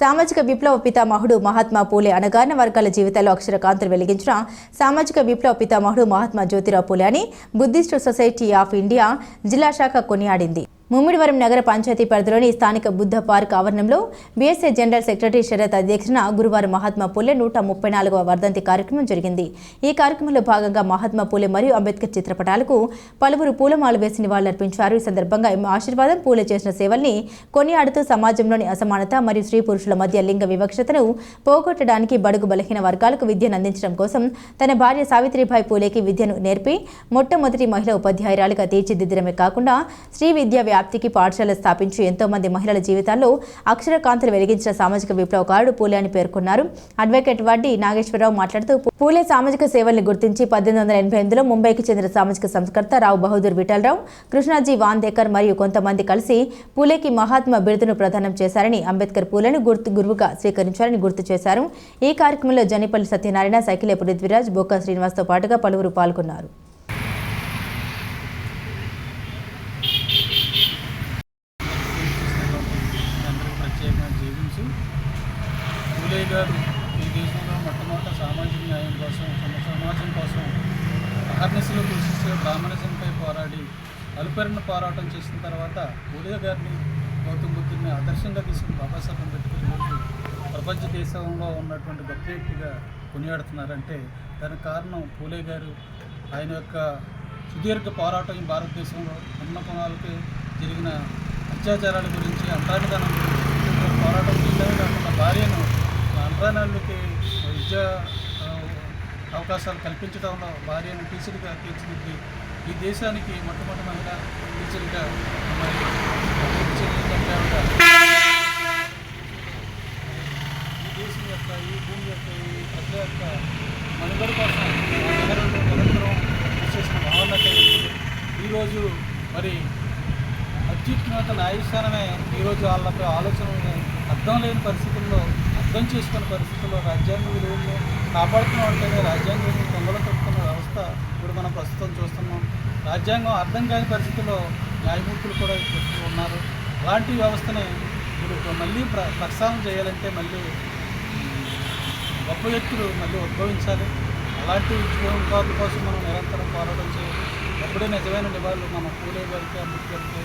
సామాజిక విప్లవ పితామహుడు మహాత్మా పూలే అణగారిన వర్గాల జీవితాల్లో అక్షర కాంతులు వెలిగించిన సామాజిక విప్లవ పితామహుడు మహాత్మా జ్యోతిరావు పూలే అని బుద్ధిస్టు సొసైటీ ఆఫ్ ఇండియా జిల్లా శాఖ కొనియాడింది. ముమ్మిడివరం నగర పంచాయతీ పరిధిలోని స్థానిక బుద్ధ పార్క్ ఆవరణంలో బీఎస్ఏ జనరల్ సెక్రటరీ శరత్ అధ్యక్షన గురువారం మహాత్మా పూలే నూట ముప్పై నాలుగవ వర్ధంతి కార్యక్రమం జరిగింది. ఈ కార్యక్రమంలో భాగంగా మహాత్మా పూలే మరియు అంబేద్కర్ చిత్రపటాలకు పలువురు పూలమాలు వేసి నివాళులర్పించారు. ఈ సందర్భంగా ఆశీర్వాదం పూలే చేసిన సేవల్ని కొనియాడుతూ సమాజంలోని అసమానత మరియు స్త్రీ పురుషుల మధ్య లింగ వివక్షతను పోగొట్టడానికి బడుగు బలహీన వర్గాలకు విద్యను అందించడం కోసం తన భార్య సావిత్రిబాయి పూలేకి విద్యను నేర్పి మొట్టమొదటి మహిళా ఉపాధ్యాయురాలుగా తీర్చిదిద్దడమే కాకుండా స్త్రీ విద్యా వ్యాప్తికి పాఠశాల స్థాపించి ఎంతో మంది మహిళల జీవితాల్లో అక్షరకాంతులు వెలిగించిన సామాజిక విప్లవకారుడు పూలే అని పేర్కొన్నారు. అడ్వకేట్ వడ్డీ నాగేశ్వరరావు మాట్లాడుతూ పూలే సామాజిక సేవల్ని గుర్తించి పద్దెనిమిది వందల ఎనభై ఎనిమిదిలో ముంబైకి చెందిన సామాజిక సంస్కర్త రావు బహదూర్ విఠలరావు కృష్ణాజీ వాందేకర్ మరియు కొంతమంది కలిసి పూలేకి మహాత్మా బిరుదును ప్రదానం చేశారని అంబేద్కర్ పూలను గుర్తు గురువుగా స్వీకరించారని గుర్తు చేశారు. ఈ కార్యక్రమంలో జనిపల్లి సత్యనారాయణ సైకిలే పృథ్వీరాజ్ బొక్క శ్రీనివాస్తో పాటుగా పలువురు పాల్గొన్నారు. ప్రత్యేకంగా పూలే గారు ఈ దేశంలో మొట్టమొదట సామాజిక న్యాయం కోసం సమ సమాజం కోసం అహర్నిశలు కృషిస్తూ బ్రాహ్మణిజంపై పోరాడి అలుపెరిన పోరాటం చేసిన తర్వాత పూలే గారిని గౌతమ్ బుద్ధుడిని ఆదర్శంగా తీసుకుని బాబాసాహెబ్ అంబేద్కర్ ఈరోజు ప్రపంచ దేశంలో ఉన్నటువంటి గొప్ప వ్యక్తిగా కొనియాడుతున్నారంటే దానికి కారణం పూలే గారు ఆయన యొక్క సుదీర్ఘ పోరాటం భారతదేశంలో ఉన్న కొనాలకి జరిగిన అత్యాచారాల గురించి అంతరానిధనం గురించి పోరాటం చేయడమే కాకుండా భార్యను అంతరానాలకి విద్యా అవకాశాలు కల్పించడంలో భార్యను టీచర్గా తీర్చిదిద్ది ఈ దేశానికి మొట్టమొదటి మహిళ టీచర్గా మరి ఈ దేశం యొక్క ఈ భూమి యొక్క ఈ ప్రజల యొక్క మనందరి కోసం నిరంతరం చేసిన భావనత ఈరోజు మరి అత్యుత్తమత న్యాయస్థానమే ఈరోజు వాళ్ళకి ఆలోచన అర్థం లేని పరిస్థితుల్లో అర్థం చేసుకున్న పరిస్థితుల్లో రాజ్యాంగ విలువలు కాపాడుతున్నాం అంటేనే రాజ్యాంగ విలువలు తప్పుకున్న తొక్కుతున్న వ్యవస్థ ఇప్పుడు మనం ప్రస్తుతం చూస్తున్నాం. రాజ్యాంగం అర్థం కాని పరిస్థితుల్లో న్యాయమూర్తులు కూడా ఇప్పుడు ఉన్నారు. అలాంటి వ్యవస్థని ఇప్పుడు మళ్ళీ ప్ర ప్రక్షాళన చేయాలంటే మళ్ళీ గొప్ప వ్యక్తులు మళ్ళీ ఉద్భవించాలి. అలాంటి ఉద్యోగాల కోసం మనం నిరంతరం పోరాటం చేయాలి. అప్పుడే నిజమైన నివాళులు మన పూలే గారికి అంబేద్కర్కి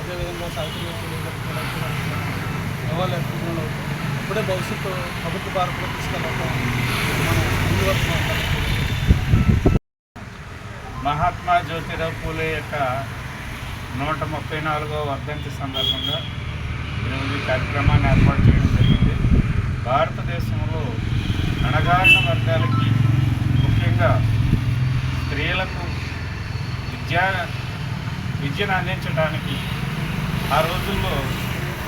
అదేవిధంగా సావిత్రి పూలే గారికి కూడా ఇప్పుడే భవిష్యత్తు ప్రభుత్వ భారత్లో తీసుకెళ్ళడం మనం మహాత్మా జ్యోతిరావు పూలే యొక్క నూట ముప్పై నాలుగవ వర్ధంతి సందర్భంగా ఈరోజు ఈ కార్యక్రమాన్ని ఏర్పాటు చేయడం జరిగింది. భారతదేశంలో అణగారిన వర్గాలకి ముఖ్యంగా స్త్రీలకు విద్యా విద్యను అందించడానికి ఆ రోజుల్లో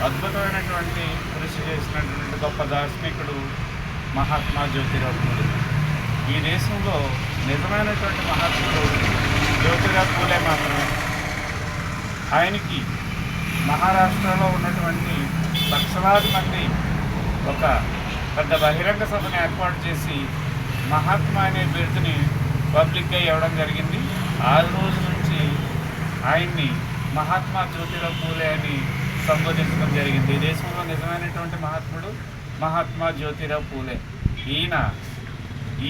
అద్భుతమైనటువంటి కృషి చేసినటువంటి గొప్ప దార్శనికుడు మహాత్మా జ్యోతిరావు పూలే ఈ దేశంలో నిజమైనటువంటి మహాత్ముడు జ్యోతిరావు పూలే మాత్రమే ఆయనకి మహారాష్ట్రలో ఉన్నటువంటి లక్షలాది మంది ఒక పెద్ద బహిరంగ సభను ఏర్పాటు చేసి మహాత్మా అనే బిరుదుని పబ్లిక్గా ఇవ్వడం జరిగింది. ఆ రోజు నుంచి ఆయన్ని మహాత్మా జ్యోతిరావు పూలే అని సంబోధించడం జరిగింది. ఈ దేశంలో నిజమైనటువంటి మహాత్ముడు మహాత్మా జ్యోతిరావు పూలే. ఈయన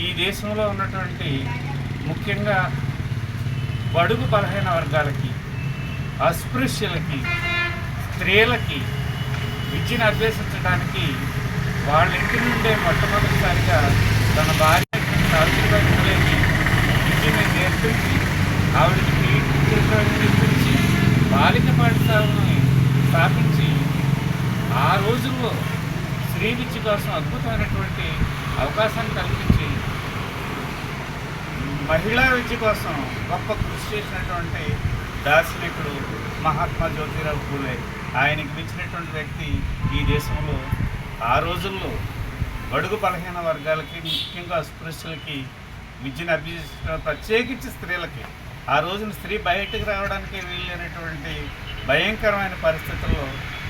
ఈ దేశంలో ఉన్నటువంటి ముఖ్యంగా బడుగు బలహీన వర్గాలకి అస్పృశ్యులకి స్త్రీలకి విద్యను అభ్యసించడానికి వాళ్ళ ఇంటి నుండే మొట్టమొదటిసారిగా తన భార్య సావిత్రిబాయి పూలేకి విద్యను నేర్పించి ఆవిడకి టీచర్గా బాలిక పాఠశాలను స్థాపించి ఆ రోజుల్లో స్త్రీ విద్య కోసం అద్భుతమైనటువంటి అవకాశాన్ని కల్పించి మహిళా విద్య కోసం గొప్ప కృషి చేసినటువంటి దార్శనికుడు మహాత్మా జ్యోతిరావు పూలే. ఆయనకి మించినటువంటి వ్యక్తి ఈ దేశంలో ఆ రోజుల్లో బడుగు బలహీన వర్గాలకి ముఖ్యంగా అస్పృశ్యులకి విద్యను అభ్యసించిన ప్రత్యేకించి స్త్రీలకి ఆ రోజున స్త్రీ బయటకు రావడానికి వీలైనటువంటి భయంకరమైన పరిస్థితుల్లో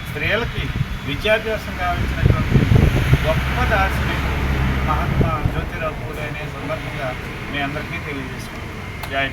స్త్రీలకి విద్యాభ్యాసం గావించినటువంటి గొప్ప దార్శనికుడు మహాత్మా జ్యోతిరావు పూలే అనే సందర్భంగా మీ అందరికీ తెలియజేసుకుంటున్నాను. జై